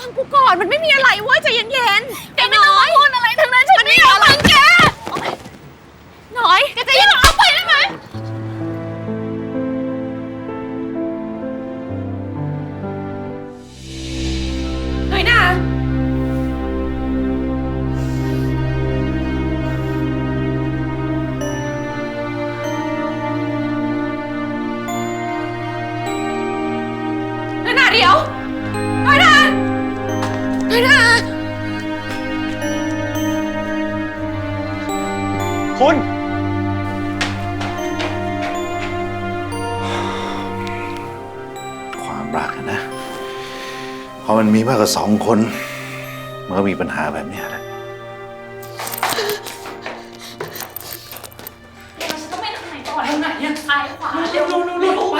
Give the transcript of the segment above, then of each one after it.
ฟังกูก่อนมันไม่มีอะไรเว้ยใจเย็นๆแกไม่ต้องมาพูดอะไรทั้งนั้นฉันไม่อยากฟังแกน้อยแกจะยังเอาไปได้ไหมน้ น้อยหนาคุณ ความรักอะนะ พอมันมีมากกว่าสองคน มันก็มีปัญหาแบบเนี้ยแหละต้องไปทางไหนต่อทางไหนอะซ้ายขวาเร็วเร็วเร็วเร็วไป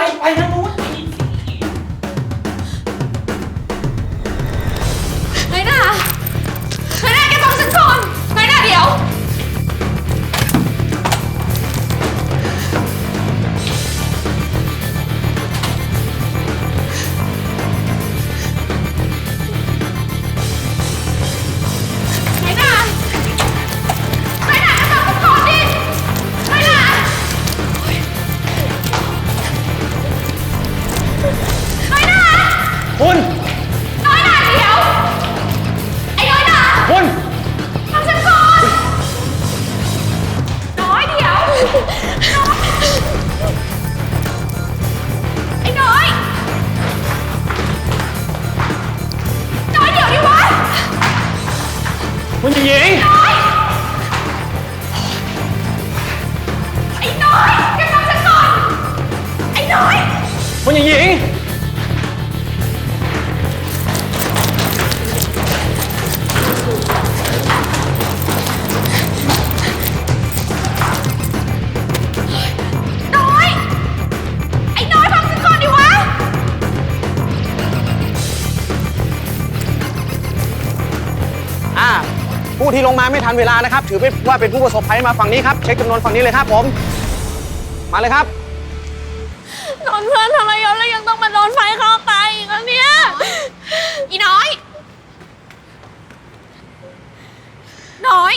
คุณหญิงน้อยไอ้น้อยแกฟังฉันก่อน ไอ้น้อย คุณหญิงน้อย ที่ลงมาไม่ทันเวลานะครับ ถือเป็นว่าเป็นผู้ประสบภัยมาฝั่งนี้ครับ เช็คจำนวนฝั่งนี้เลยครับผม มาเลยครับ โดนเพื่อนทรยศแล้วยังต้องมาโดนไฟเข้าตายอีกแล้วเนี่ย อีน้อย น้อย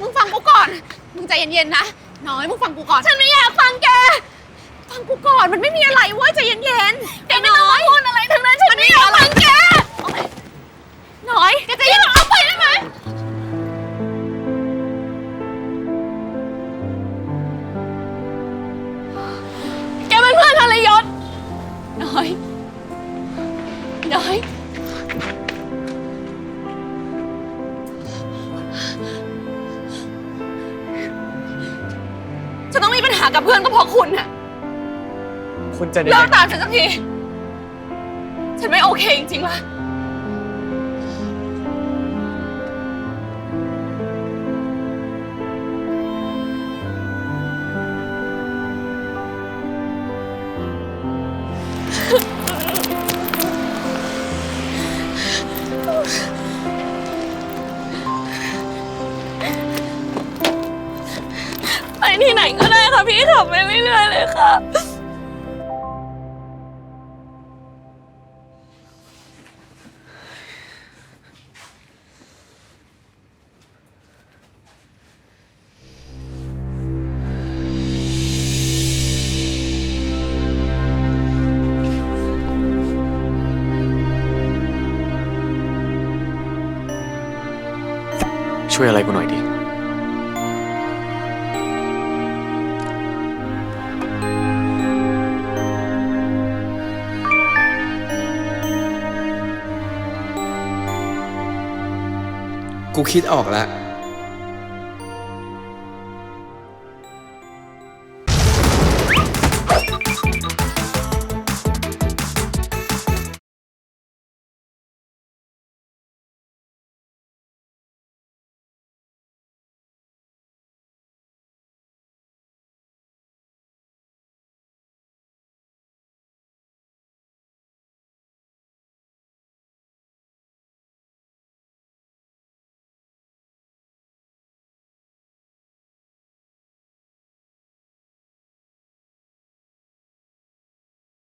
มึงฟังกูก่อน มึงใจเย็นๆนะ น้อย มึงฟังกูก่อน ฉันไม่อยากฟังแก ฟังกูก่อน มันไม่มีอะไรเว้ยใจเย็นๆแกไม่ต้องมาพูดอะไรทั้งนั้น ฉันไม่อยากฟังแก น้อย แกใจะยัง ฉันต้องมีปัญหากับเพื่อนก็เพราะคุณน่ะคุณจะได้ เลิกตามฉันสักที ฉันไม่โอเคจริงๆว่ะ ที่ไหนก็ได้ค่ะพี่ขับไปเรื่อยๆเลยค่ะ ช่วยอะไรกูหน่อยดิ กูคิดออกแล้ว